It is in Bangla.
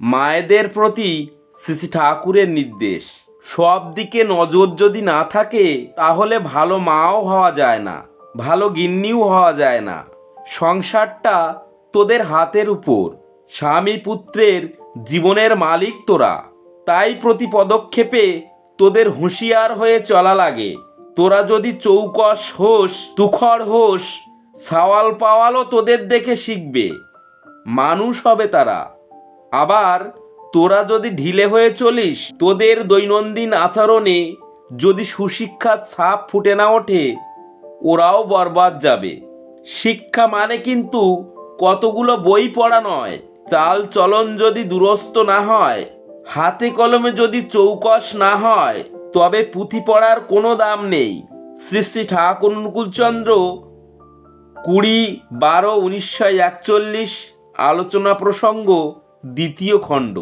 মায়েদের প্রতি শ্রী ঠাকুরের নির্দেশ। সব দিকে নজর যদি না থাকে, তাহলে ভালো মাও হওয়া যায় না, ভালো গিন্নিও হওয়া যায় না। সংসারটা তোদের হাতের উপর, স্বামী পুত্রের জীবনের মালিক তোরা। তাই প্রতি পদক্ষেপে তোদের হুঁশিয়ার হয়ে চলা লাগে। তোরা যদি চৌকস হোস, তুখর হোস, সাওয়াল পাওয়ালও তোদের দেখে শিখবে। মানুষ হবে তারা। আবার তোরা যদি ঢিলে হয়ে চলিস, তোদের দৈনন্দিন আচরণে যদি সুশিক্ষার ছাপ ফুটে না ওঠে, ওরাও বরবাদ যাবে। শিক্ষা মানে কিন্তু কতগুলো বই পড়া নয়, চাল চলন যদি দুরস্ত না হয়, হাতে কলমে যদি চৌকস না হয়, তবে পুঁথি পড়ার কোনো দাম নেই। শ্রী শ্রী ঠাকুর অনুকূলচন্দ্র, কুড়ি বারো উনিশশো একচল্লিশ আলোচনা প্রসঙ্গ দ্বিতীয় খণ্ড।